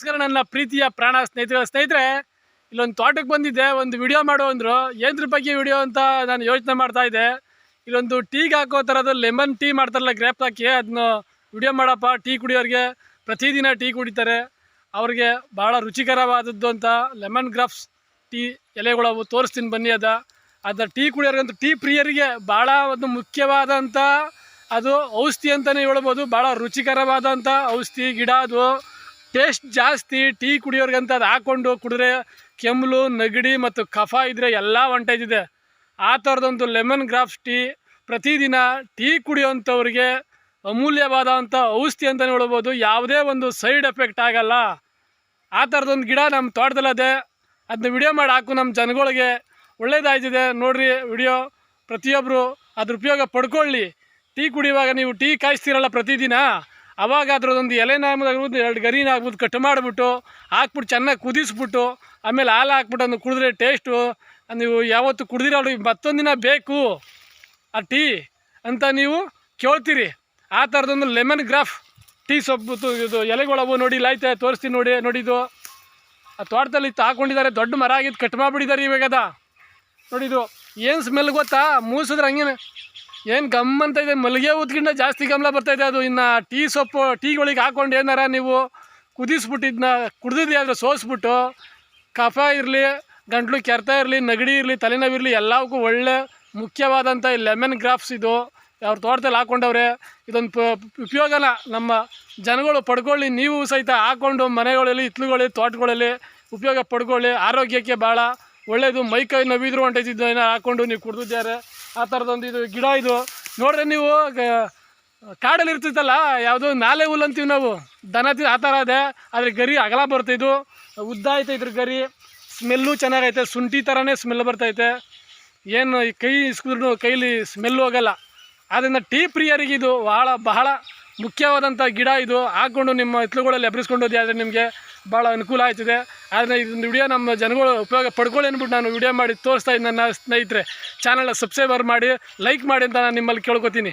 ನಮಸ್ಕಾರ ನನ್ನ ಪ್ರೀತಿಯ ಪ್ರಾಣ ಸ್ನೇಹಿತರ ಸ್ನೇಹಿತರೆ, ಇಲ್ಲೊಂದು ತೋಟಕ್ಕೆ ಬಂದಿದ್ದೆ, ಒಂದು ವಿಡಿಯೋ ಮಾಡು ಅಂದರು. ಏನ್ರ ಬಗ್ಗೆ ವಿಡಿಯೋ ಅಂತ ನಾನು ಯೋಚನೆ ಮಾಡ್ತಾ ಇದ್ದೆ. ಇಲ್ಲೊಂದು ಟೀಗೆ ಹಾಕೋ ಥರದ್ದು ಲೆಮನ್ ಟೀ ಮಾಡ್ತಾರಲ್ಲ ಗ್ರೇಪ್ ಹಾಕಿ ಅದನ್ನ ವಿಡಿಯೋ ಮಾಡಪ್ಪ, ಟೀ ಕುಡಿಯೋರಿಗೆ. ಪ್ರತಿದಿನ ಟೀ ಕುಡಿತಾರೆ. ಅವ್ರಿಗೆ ಭಾಳ ರುಚಿಕರವಾದದ್ದು ಅಂತ ಲೆಮನ್ ಗ್ರಾಫ್ಸ್ ಟೀ ಎಲೆಗಳು ತೋರಿಸ್ತೀನಿ ಬನ್ನಿ ಅದ. ಅದನ್ನ ಟೀ ಕುಡಿಯೋರಿಗಂತೂ ಟೀ ಪ್ರಿಯರಿಗೆ ಭಾಳ ಒಂದು ಮುಖ್ಯವಾದಂಥ ಅದು ಔಷಧಿ ಅಂತಲೇ ಹೇಳ್ಬೋದು. ಭಾಳ ರುಚಿಕರವಾದಂಥ ಔಷಧಿ, ಗಿಡ ಅದು. ಟೇಸ್ಟ್ ಜಾಸ್ತಿ, ಟೀ ಕುಡಿಯೋರ್ಗಂತ ಅದು ಹಾಕ್ಕೊಂಡು ಕುಡಿದ್ರೆ ಕೆಮ್ಮಲು ನೆಗಡಿ ಮತ್ತು ಕಫ ಇದ್ದರೆ ಎಲ್ಲ ವಂಟೇಜ್ ಇದೆ. ಆ ಥರದೊಂದು ಲೆಮನ್ ಗ್ರಾಫ್ಸ್ ಟೀ ಪ್ರತಿದಿನ ಟೀ ಕುಡಿಯೋಂಥವ್ರಿಗೆ ಅಮೂಲ್ಯವಾದಂಥ ಔಷಧಿ ಅಂತಲೇ ಹೇಳ್ಬೋದು. ಯಾವುದೇ ಒಂದು ಸೈಡ್ ಎಫೆಕ್ಟ್ ಆಗಲ್ಲ. ಆ ಥರದೊಂದು ಗಿಡ ನಮ್ಮ ತೋಟದಲ್ಲದೆ ಅದನ್ನ ವಿಡಿಯೋ ಮಾಡಿ ಹಾಕು ನಮ್ಮ ಜನಗಳಿಗೆ ಒಳ್ಳೇದಾಯ್ತಿದೆ. ನೋಡ್ರಿ ವಿಡಿಯೋ ಪ್ರತಿಯೊಬ್ಬರು ಅದ್ರ ಉಪಯೋಗ ಪಡ್ಕೊಳ್ಳಿ. ಟೀ ಕುಡಿಯುವಾಗ ನೀವು ಟೀ ಕಾಯಿಸ್ತೀರಲ್ಲ ಪ್ರತಿದಿನ. ಅವಾಗ ಅದ್ರದ್ದೊಂದು ಎಲೆನ ಎರಡು ಗರಿನ ಆಗ್ಬೋದು ಕಟ್ ಮಾಡಿಬಿಟ್ಟು ಹಾಕ್ಬಿಟ್ಟು ಚೆನ್ನಾಗಿ ಕುದಿಸ್ಬಿಟ್ಟು ಆಮೇಲೆ ಹಾಲು ಹಾಕ್ಬಿಟ್ಟು ಅದನ್ನು ಕುಡಿದ್ರೆ ಟೇಸ್ಟು, ನೀವು ಯಾವತ್ತು ಕುಡ್ದಿರೋ ಮತ್ತೊಂದು ದಿನ ಬೇಕು. ಆ ಟೀ ಅಂತ ನೀವು ಕೇಳ್ತೀರಿ. ಆ ಥರದೊಂದು ಲೆಮನ್ ಗ್ರಾಫ್ ಟೀ ಸೊಪ್ಪು ಇದು ಎಲೆಗಳವು ನೋಡಿ, ಇಲ್ಲ ತೋರಿಸ್ತೀನಿ ನೋಡಿ ನೋಡಿದ್ದು ಆ ತೋಟದಲ್ಲಿ ಇತ್ತು ದೊಡ್ಡ ಮರ ಆಗಿದ್ದು ಕಟ್ ಮಾಡಿಬಿಟ್ಟಿದ್ದಾರೆ ಇವಾಗದ ನೋಡಿದು ಏನು ಸ್ಮೆಲ್ ಗೊತ್ತಾ? ಮೂಸಿದ್ರೆ ಹಂಗೇನೆ. ಏನು ಗಮ್ ಅಂತ ಇದೆ? ಮಲ್ಲಿಗೆ ಊದ್ಕಿಂತ ಜಾಸ್ತಿ ಗಮಲ ಬರ್ತೈತೆ ಅದು. ಇನ್ನು ಟೀ ಸೊಪ್ಪು, ಟೀಗಳಿಗೆ ಹಾಕ್ಕೊಂಡು ಏನಾರ ನೀವು ಕುದಿಸ್ಬಿಟ್ಟಿದ್ನ ಕುಡ್ದಿದ್ದೆ ಆದರೆ ಸೋಸ್ಬಿಟ್ಟು, ಕಫ ಇರಲಿ, ಗಂಟ್ಲು ಕೆರೆತ ಇರಲಿ, ನೆಗಡಿ ಇರಲಿ ತಲೆನೋವಿರಲಿ ಎಲ್ಲವಕ್ಕೂ ಒಳ್ಳೆ ಮುಖ್ಯವಾದಂಥ ಲೆಮನ್ ಗ್ರಾಫ್ಸ್ ಇದು. ಅವ್ರ ತೋಟದಲ್ಲಿ ಹಾಕ್ಕೊಂಡವ್ರೆ. ಇದೊಂದು ಉಪಯೋಗನ ನಮ್ಮ ಜನಗಳು ಪಡ್ಕೊಳ್ಳಿ. ನೀವು ಸಹಿತ ಹಾಕ್ಕೊಂಡು ಮನೆಗಳಲ್ಲಿ ಹಿತ್ಲುಗಳಲ್ಲಿ ತೋಟಗಳಲ್ಲಿ ಉಪಯೋಗ ಪಡ್ಕೊಳ್ಳಿ. ಆರೋಗ್ಯಕ್ಕೆ ಭಾಳ ಒಳ್ಳೆಯದು ಮೈ ಕೈ ನೋವಿದ್ರು ಹೊಂಟೈತಿದ್ದು ಏನೋ ಹಾಕ್ಕೊಂಡು ನೀವು ಕುಡ್ದಿದ್ದಾರೆ ಆ ಥರದೊಂದು ಇದು ಗಿಡ ಇದು. ನೋಡ್ರೆ ನೀವು ಕಾಡಲ್ಲಿ ಇರ್ತಿತ್ತಲ್ಲ, ಯಾವುದು ನಾಲೆ ಹುಲ್ಲು ಅಂತೀವಿ ನಾವು. ದನ ತಿ ಆ ಥರ ಇದೆ. ಆದರೆ ಗರಿ ಅಗಲ ಬರ್ತೈದು ಉದ್ದ ಐತೆ ಇದ್ರ ಗರಿ. ಸ್ಮೆಲ್ಲು ಚೆನ್ನಾಗೈತೆ. ಶುಂಠಿ ಥರನೇ ಸ್ಮೆಲ್ ಬರ್ತೈತೆ ಏನು ಈ ಕೈ ಇಸ್ಕಿದ್ರು ಕೈಲಿ ಸ್ಮೆಲ್ ಹೋಗಲ್ಲ. ಆದ್ದರಿಂದ ಟೀ ಪ್ರಿಯರಿಗೆ ಇದು ಭಾಳ ಬಹಳ ಮುಖ್ಯವಾದಂಥ ಗಿಡ ಇದು. ಹಾಕ್ಕೊಂಡು ನಿಮ್ಮ ಹಿತ್ಲುಗಳಲ್ಲಿ ಎಬ್ರಿಸ್ಕೊಂಡು ಹೋದಿ ಆದರೆ ನಿಮಗೆ ಭಾಳ ಅನುಕೂಲ ಆಯ್ತದೆ. ಆದರೆ ಇದೊಂದು ವಿಡಿಯೋ ನಮ್ಮ ಜನಗಳು ಉಪಯೋಗ ಪಡ್ಕೊಳ್ಳಿ ಅಂದ್ಬಿಟ್ಟು ನಾನು ವಿಡಿಯೋ ಮಾಡಿ ತೋರಿಸ್ತಾ ಇದ್ದೀನಿ ನನ್ನ ಸ್ನೇಹಿತರೆ. ಚಾನಲ್ನ ಸಬ್ಸ್ಕ್ರೈಬರ್ ಮಾಡಿ ಲೈಕ್ ಮಾಡಿ ಅಂತ ನಾನು ನಿಮ್ಮಲ್ಲಿ ಕೇಳ್ಕೊತೀನಿ.